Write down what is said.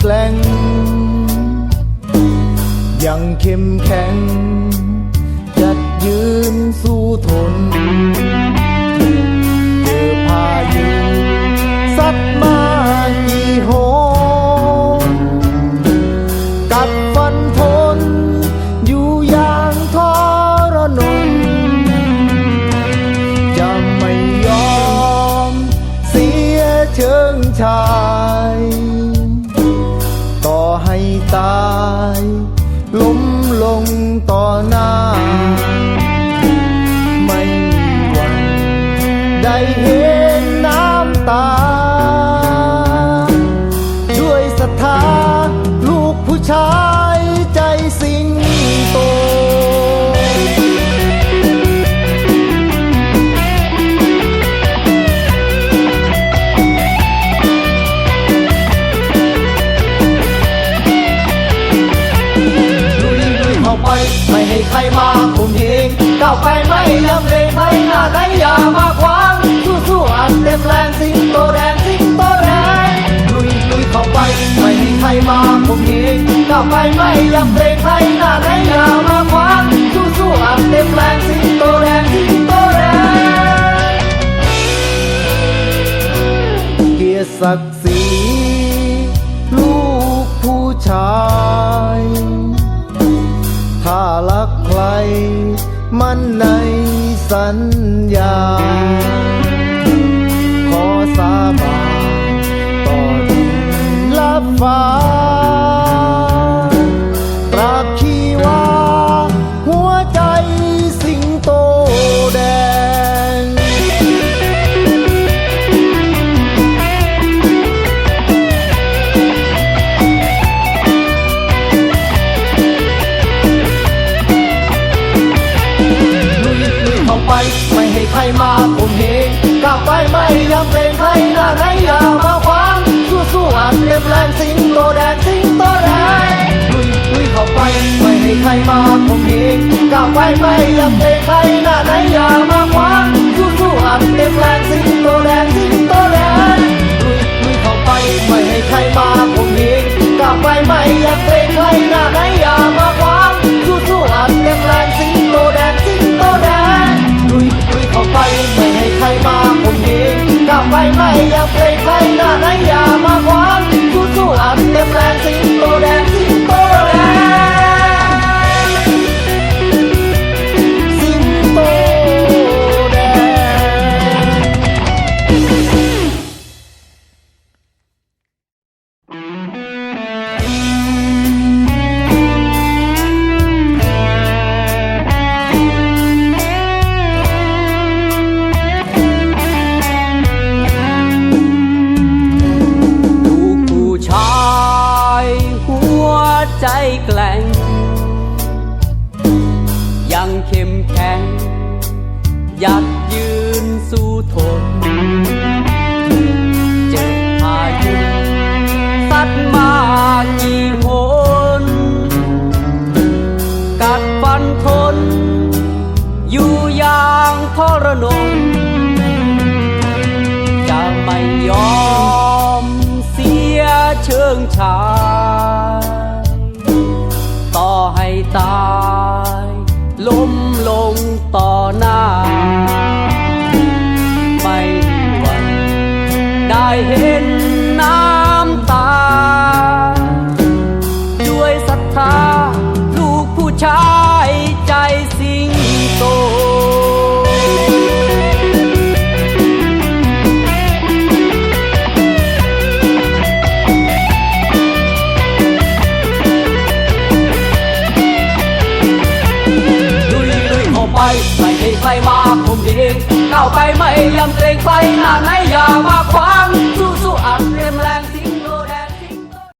แกล่ง ยังเข้มแข็ง จัดยืนสู้ทนเจอพายุสัดมากี่โหกัดฟันทน อยู่อย่างทรนงจะไม่ยอม เสียเชิงชาย ให้ตาย ล้มลงต่อหน้า ไม่มีวันได้เห็นน้ำตา ด้วยศรัทธาลูกผู้ชายใจสิงโต ให้ใครมาคุมเหงก้าวไปไม่ยำเลงใครหน้าไหนอย่ามาขวางสู้สู้อัดเต็มแรงสิงโตแดงสิงโตแดงลุยลุยเข้าไปไม่ให้ใครมาคุมเหงก้าวไปไม่ยำเลงใครหน้าไหน สัญ ไม่ให้ใครมาป อย่างทรนงจะไม่ยอมเสียเชิงชายต่อให้ตายล้มลงต่อหน้า ไม่มีวันได้เห็นน้ำตา ด้วยศรัทธาลูกผู้ชาย ไปไม่ให้ใครมาผมเองก้าวไปไม่ยำเกรงใครหน้าไหนอย่ามาขวางสู้สู้อัน